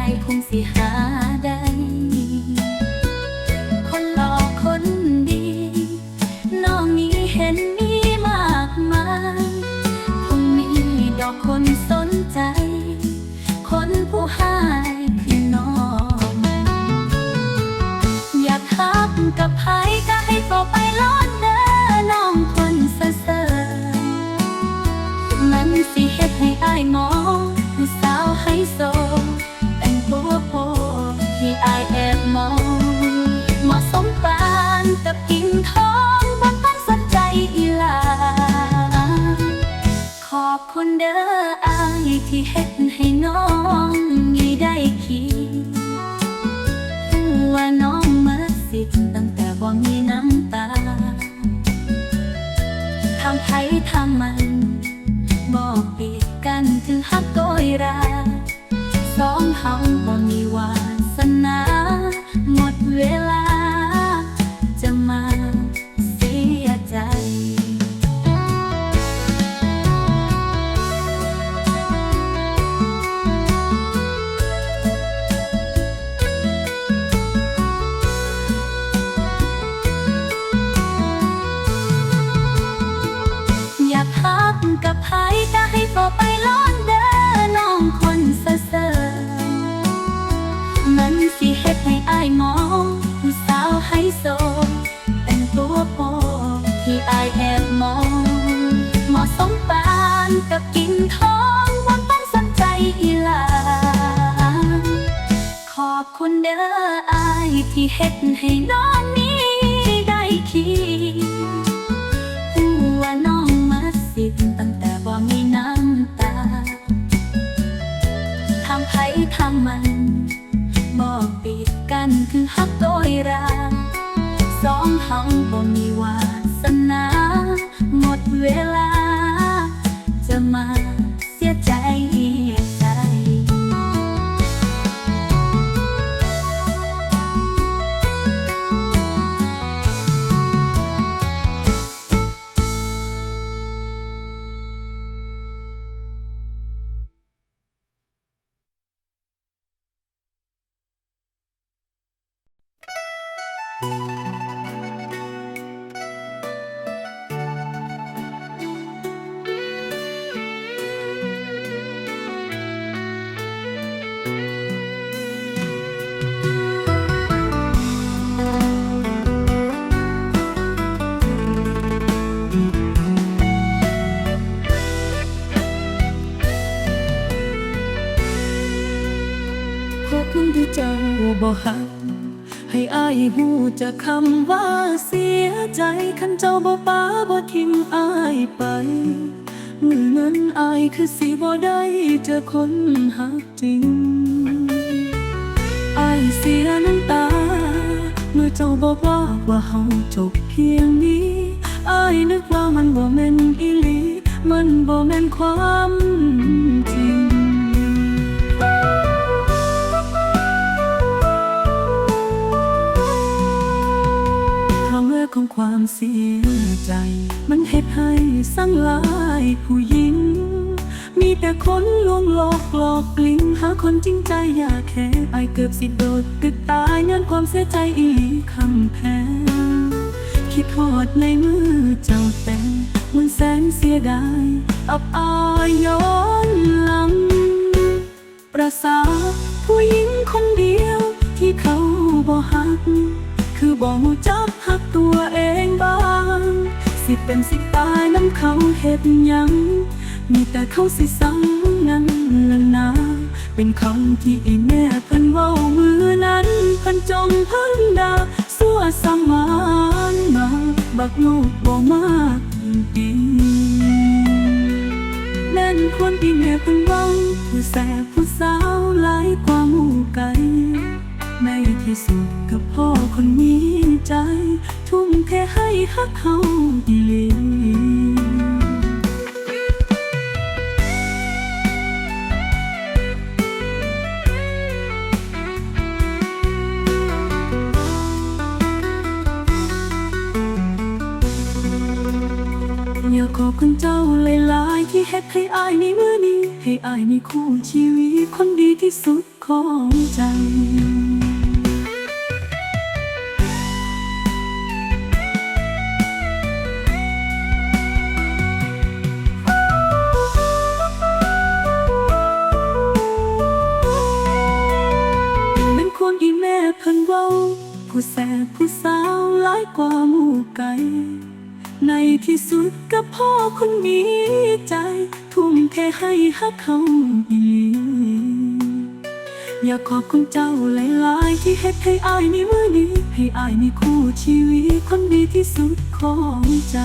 ายคงสิหา กานกับกิ่งทองว่าต้องสนใจอีหลาขอบคุณเด้ออายที่เฮ็ดให้น้องนี้ได้คิดรู้ว่าน้องมาสิทธิ์ตั้งแต่บ่มีน้ำตาทำไผทำมันบอกปิดกันคือฮักโดยรักสองเฮาบ่มี ข จากคำว่าเสียใจคันเจ้าบ่ป้าบ่ทิ้งอายไปมือนั้นอายคือสิบ่ได้เจอคนหักจริงอายเสียน้ำตา เมื่อเจ้าบอกว่าว่าเฮาจบเพียงนี้อายนึกว่ามันบ่แม่นอีหลี มันบ่แม่นความ ความเสียใจ มันเหตุให้สั่งลายผู้หญิง มีแต่คนลวงหลอกหลอกกลิ้งหาคนจริงใจอยากแค่ไอายเกือบสิโดดตึกตายย้อนความเสียใจอีกคำแพ้คิดทอดในมือเจ้าแต่มันแสนเสียดายอับอายย้อนหลัง ประสาผู้หญิงคนเดียวที่เขาบ่หัก บ่รู้จักหักตัวเองบ้าง สิเป็นสิตายน้ำเขาเฮ็ดยัง มีแต่เขาสิสั่งนั้นละนาเป็นคำที่อีแม่เพิ่นเว้ามือนั้นเพิ่นจงเพิ่นดาสัวสังมานมาบักลูกบ่มากดีนั่นควรที่แม่เพิ่งเว้าผู้แสบผู้สาวหลายกว่าหมู่ไกล ในที่สุดกับพ่อคนมีใจ ทุ่มเทให้ฮักเขาดีหลีอยากขอบคุณเจ้าหลายๆที่เฮ็ดให้อายในมือนี้ ให้อายในคู่ชีวิตคนดีที่สุดของใจ ห้ฮักเขาอีอยากขอบคุณเจ้าหลายๆที่เฮ็ดให้อายมีมือนี้ให้อายมีคู่ชีวิตคนดีที่สุดของใจ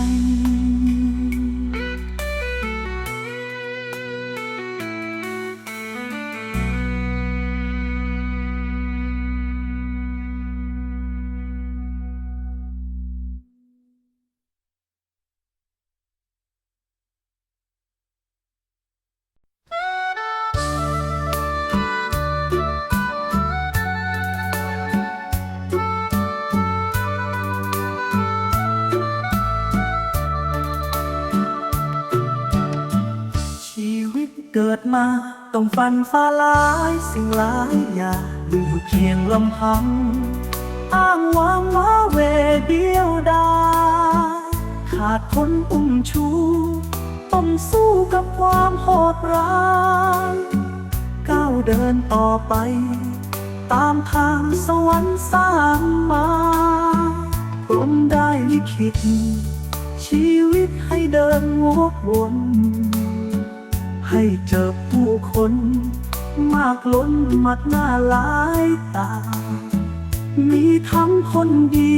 ต้องฟันฟ้าหลายสิ่งหลายอย่างอยู่เคียงลำพัง อ้างว้างว้าเวเดียวดายขาดคนอุ้มชูต้องสู้กับความโหดร้ายก้าวเดินต่อไป ตามทางสวรรค์สร้างมาผมได้ลิขิตชีวิตให้เดินวกวน ให้เจอผู้คน มากล้นมัดหน้าหลายตา มีทั้งคนดี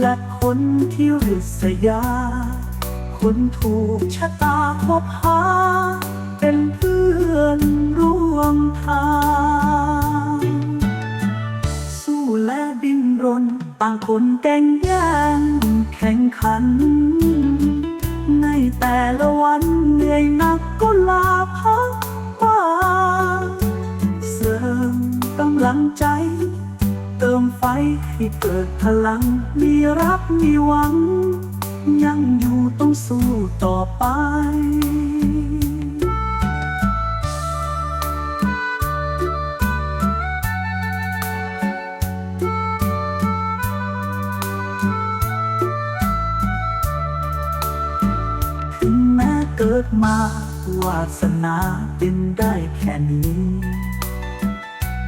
และคนที่ริษยา คนถูกชะตาพบหา เป็นเพื่อนร่วมทาง สู้และดิ้นรน ต่างคนแก่งแย่งแข่งขัน แต่ละวันเหนื่อยหนักก็ลาพักบ้างเสริมกำลังใจ เติมไฟให้เกิดพลัง มีรักมีหวัง ยังอยู่ต้องสู้ต่อไป กิดมาวาสนาเป็นได้แค่นี้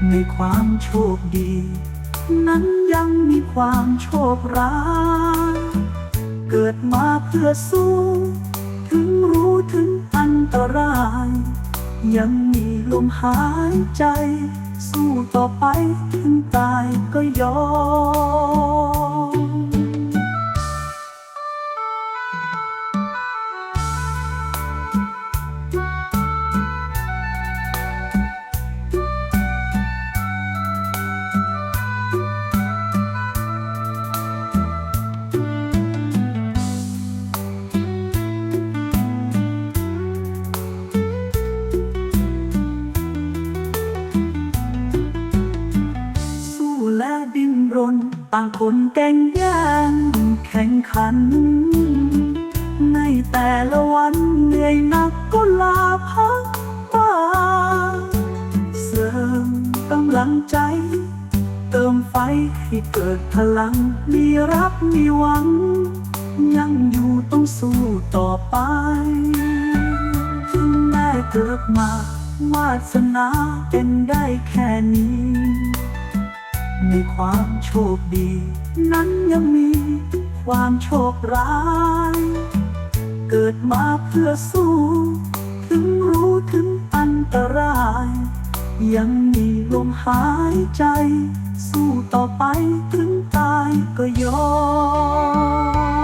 ในความโชคดี นั้นยังมีความโชคร้ายเกิดมาเพื่อสู้ ถึงรู้ถึงอันตราย ยังมีลมหายใจ สู้ต่อไปถึงตายก็ยอม ต่างคนแก่งย่งแข่งขัน ในแต่ละวันเหนื่อยหนักก็ลาพักบ้างเสริมกำลังใจ เติมไฟให้เกิดพลัง มีรักมีหวัง ยังอยู่ต้องสู้ต่อไปถึงแม้เกิดมาวาสนาเป็นได้แค่นี้ ในความโชคดี นั้นยังมีความโชคร้าย เกิดมาเพื่อสู้ ถึงรู้ถึงอันตราย ยังมีลมหายใจ สู้ต่อไปถึงตายก็ยอม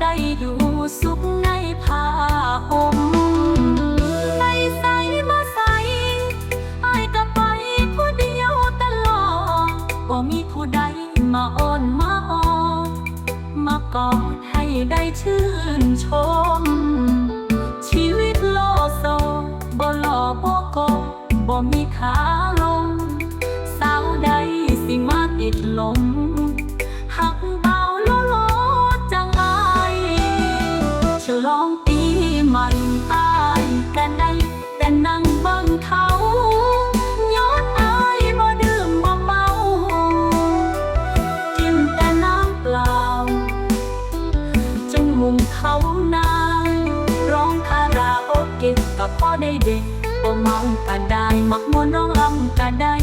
ได้อยู่สุขในผ้าห่มไปใสมาใส่อายก็ไปผู้เดียวตลอดบ่มีผู้ใดมาอ้อนมาออดมากอดให้ได้ชื่นชม ชีวิตโลโซบ่หล่อบ่โกบ่มีขาลงสาวใดสิมาติดลม อได้เด็กบ่เมาก็ได้มักมวนร้องลำก็ได้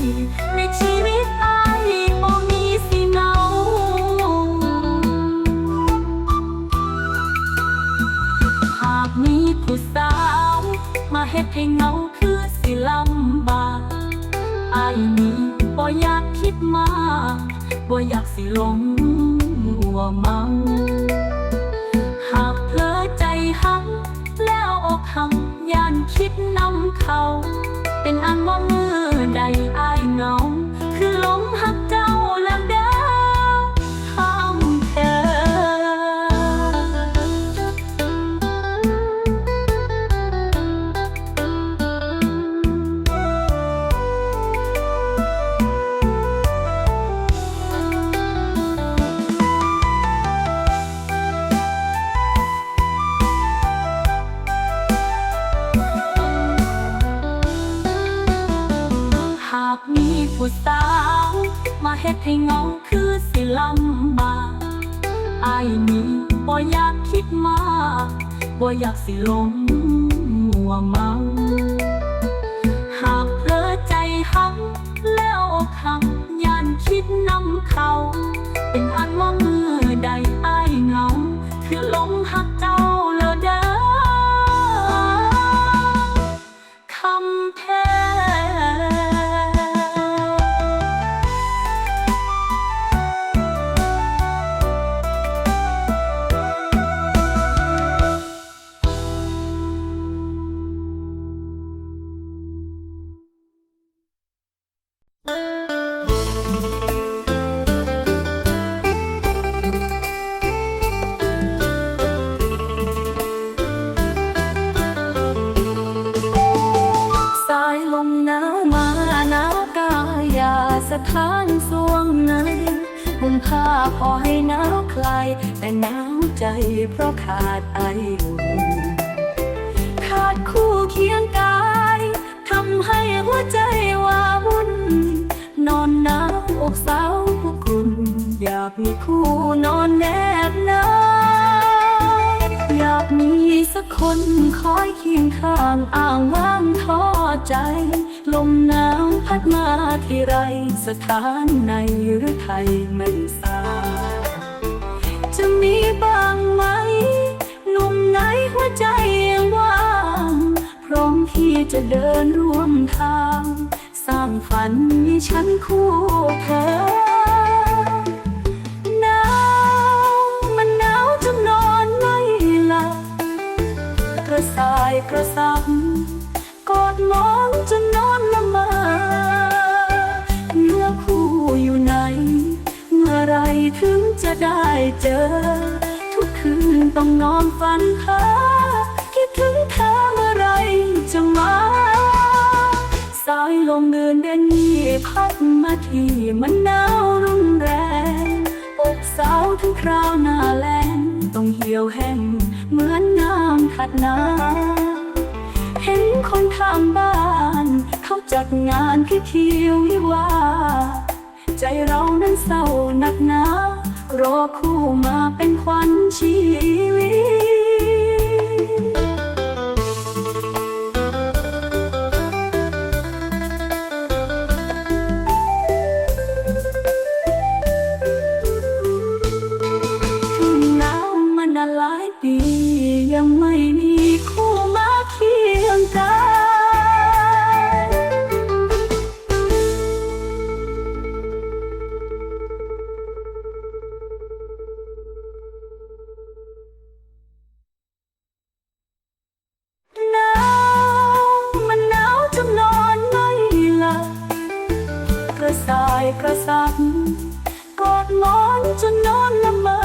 ในชีวิตอายบ่มีสิเงาหากมีผู้สาว มาเฮ็ดให้เงาคือสิลำบากอายนี้บ่อยากคิดมากบ่อยากสิลงหัวเมาหากเพลอใจหักแล้วอกหัก ย่านคิดนำเขา เป็นอันว่ามือใดอายเหง บ่อยากสิล้มมัวเมา หากเพลอใจหังแล้วอกหักยานคิดนำเขา เป็นอัน เพราะขาดไออุ่นขาดคู่เคียงกายทำให้หัวใจว่าวุ่น นอนหนาวอกสาวผู้คุณ อยากมีคู่นอนแนบหนาอยากมีสักคนคอยเคียงข้างอ้างว้างท้อใจ ลมหนาวพัดมาที่ไรสถานในหรือไทยไม่ทรา บ้างไหม หนุ่มไหนหัวใจยังว่าง พร้อมที่จะเดินร่วมทาง สร้างฝันมีฉันคู่เธอหนาวมันหนาวจนนอนไม่หลับกระสายกระสับกอดมองจนนอนละมอเนื้อคู่อยู่ไหน เมื่อไรถึงจะได้เจอ คืนต้องนอนฝันหาคิดถึงเธอเมื่อไรจะมา สายลมเดือนเดือนนี้พัดมาที่มันหนาวรุนแรงอกสาวถึงคราวหน้าแล้งต้องเหี่ยวแห้งเหมือนน้ำขัดน้ำเห็นคนทางบ้านเขาจัดงานพิธีวิวา ใจเรานั้นเศร้าหนักหนา รอคู่มาเป็นขวัญชีวิต สายกระสับกอดงอนจนนอนละเมอ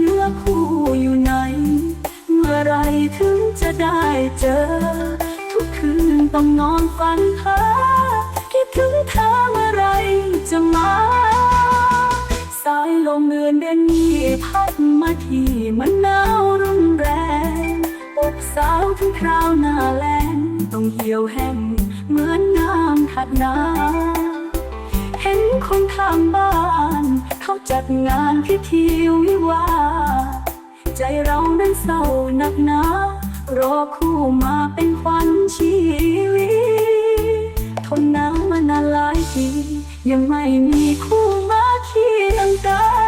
เนื้อคู่อยู่ไหน เมื่อไรถึงจะได้เจอ ทุกคืนต้องนอนฝันเธอคิดถึงเธอเมื่อไรจะมา สายลมเงือนเดือนนี้พัดมาที่มันหนาวรุนแรงอกสาวถึงคราวหน้าแลงต้องเหี่ยวแห้งเหมือน ถัดน้ำเห็นคนข้างบ้าน เขาจัดงานพิธีวิวา ใจเรานั้นเศร้าหนักหนารอคู่มาเป็นควันชีวิตทนหนาวมานานหลายปียังไม่มีคู่มาเคียงกันล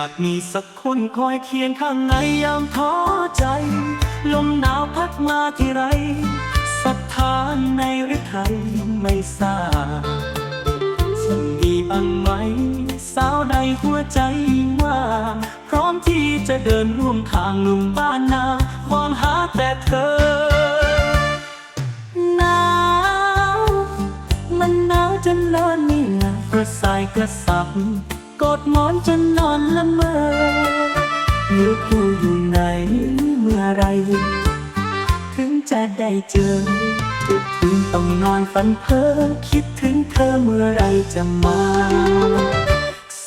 อยากมีสักคนคอยเคียงข้างในยามท้อใจ ลมหนาวพัดมาที่ไรศรัทธาในฤทัยไม่ทราบจะมีบ้างไหม สาวใดหัวใจว่างพร้อมที่จะเดินร่วมทางลุมบ้านนามองหาแต่เธอหนาวมันหนาวจนนอนไม่หลับกระสายกระสับ กอดหมอนจนนอนละเมอเนื้อคู่อยู่ไหนเมื่อไร ถึงจะได้เจอถึงต้องนอนฝันเพ้อคิดถึงเธอเมื่อไรจะมา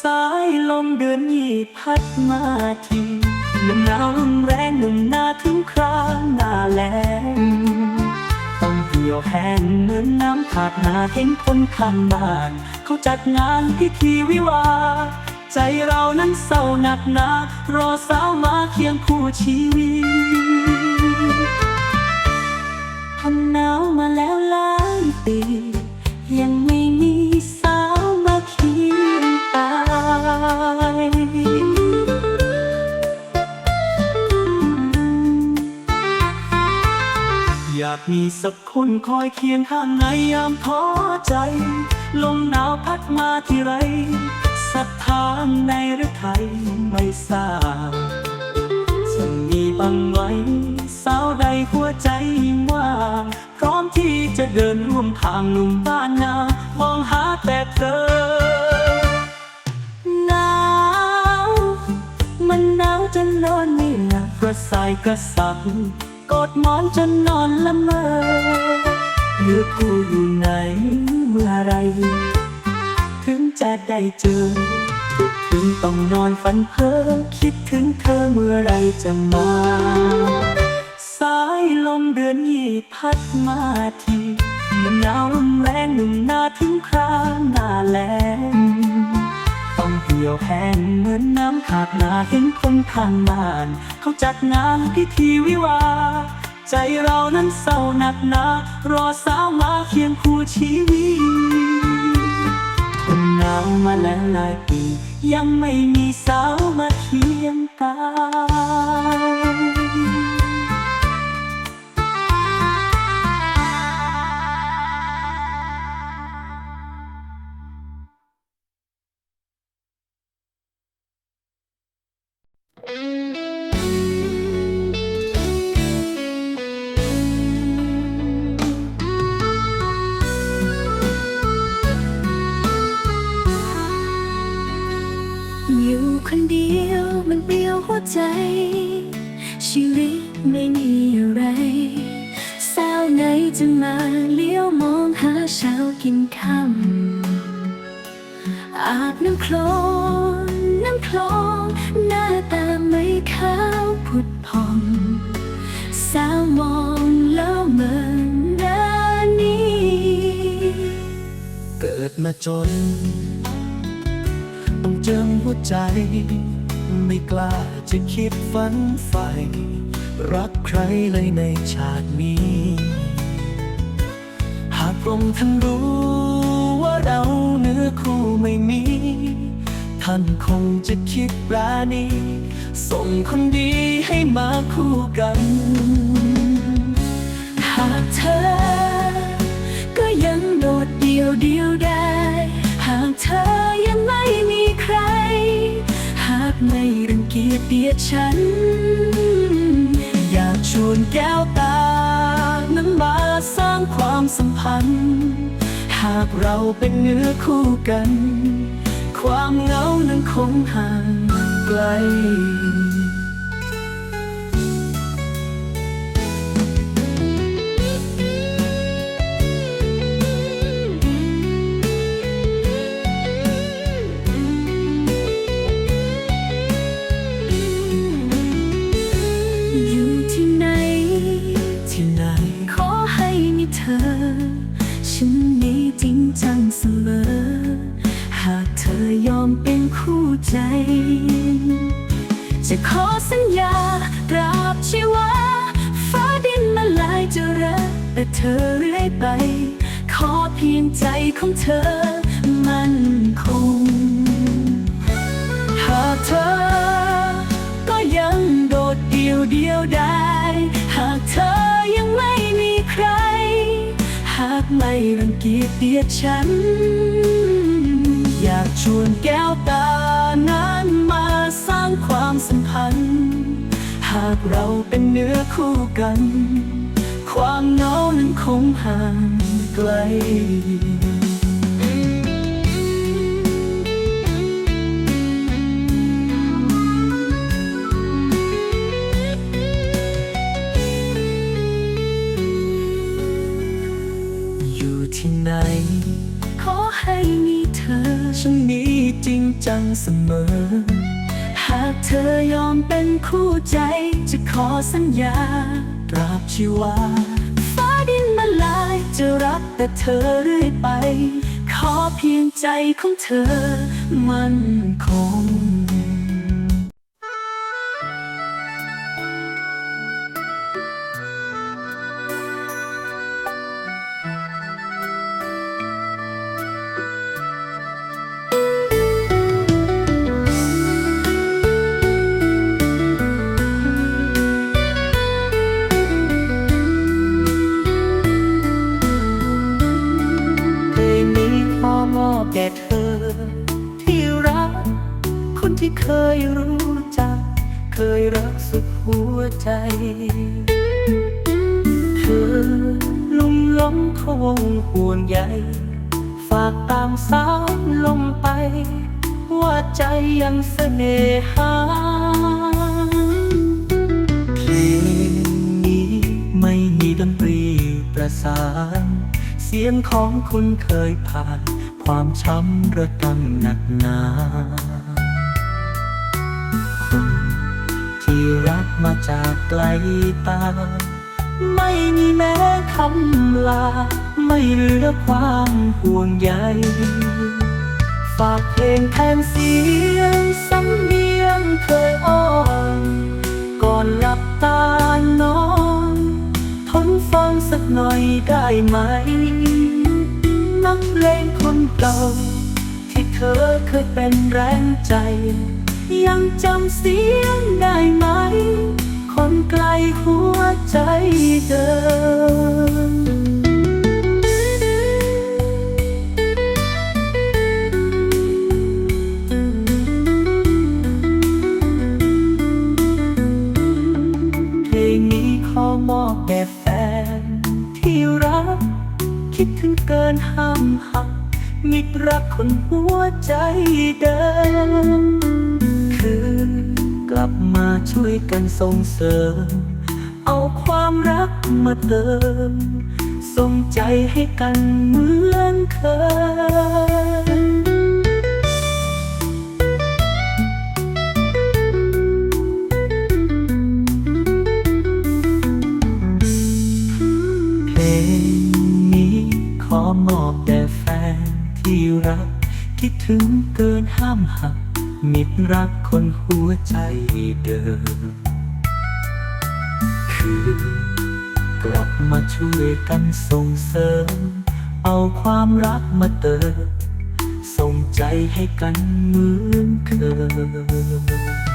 สายลมเดือนยี่พัดมาทีลมหนาวลมแรงหนึ่งหน้าถึงคราหนา แห้งเหมือนน้ำขาดหนาเห็นคนข้างบ้าน เขาจัดงานพิธีวิวา ใจเรานั้นเศร้าหนักหนารอสาวมาเคียงคู่ชีวิตทนหนาวมาแล้วหลา มีสักคนคอยเคียงข้างในยามท้อใจ ลมหนาวพัดมาที่ไรศรัทธาในฤทัยไม่ทราบจะมีบ้างไหมสาวใดหัวใจว่างพร้อมที่จะเดินร่วมทางหนุ่มบ้านนามองหาแต่เธอหนาวมันหนาวจนนอนไม่หลับกระสายกระสับ กอดหมอนจนนอนละเมอเนื้อคู่อยู่ไหนเมื่อไร ถึงจะได้เจอ ถึงต้องนอนฝันเพ้อคิดถึงเธอเมื่อไรจะมา สายลมเดือนยี่พัดมาทีมันหนาวลมแรงหนุ่มหน้าถึงคราหน้าแล้ง ต้องเหี่ยวแห้งเหมือนน้ำขาดนาเห็นคนข้างบ้าน เขาจัดงานพิธีวิวา ใจเรานั้นเศร้าหนักหนารอสาวมาเคียงคู่ชีวิตคนหนาวมาแล้วหลายปี ยังไม่มีสาวมาเคียงกาย เกิดมาจน ต้องเจิมหัวใจ ไม่กล้าจะคิดฝันใฝ่รักใครเลยในชาตินี้ หากพรมท่านรู้ว่าเราเนื้อคู่ไม่มี ท่านคงจะคิดปราณี ส่งคนดีให้มาคู่กัน หากเธอ ดดเดียวเดียวได้ หากเธอยังไม่มีใคร หากไม่รังเกียจเดียดฉัน อยากชวนแก้วตา นั้นมาสร้างความสัมพันธ์ หากเราเป็นเนื้อคู่กัน ความเหงานั้นคงห่างไกล ไม่รังเกียจเดียดฉัน อยากชวนแก้วตานั้นมาสร้างความสัมพันธ์ หากเราเป็นเนื้อคู่กัน ความเหงานั้นคงห่างไกล จังเสมอ หากเธอยอมเป็นคู่ใจ จะขอสัญญาตราบชีวา ฟ้าดินมาลายจะรักแต่เธอเรื่อยไป ขอเพียงใจของเธอมันคง ประสาน เสียงของคุณเคยผ่าน ความช้ำระกำหนักหนาคนที่รักมาจากไกลตา ไม่มีแม้คำลา ไม่เหลือความห่วงใยฝากเพลงแทนเสียงสำเนียงเคยอ้อนก่อนหลับตานอน ฟังสักหน่อยได้ไหม นักเลงคนเก่า ที่เธอเคยเป็นแรงใจ ยังจำเสียงได้ไหม คนไกลหัวใจเดิม เกินห้ามหักมิตรรักคนหัวใจเดิมคือกลับมาช่วยกันส่งเสริม เอาความรักมาเติมส่งใจให้กันเหมือนเคย ถึงเกินห้ามหัก มิตรรักคนหัวใจเดิม คือกลับมาช่วยกันส่งเสริม เอาความรักมาเติมส่งใจให้กันเหมือนเคย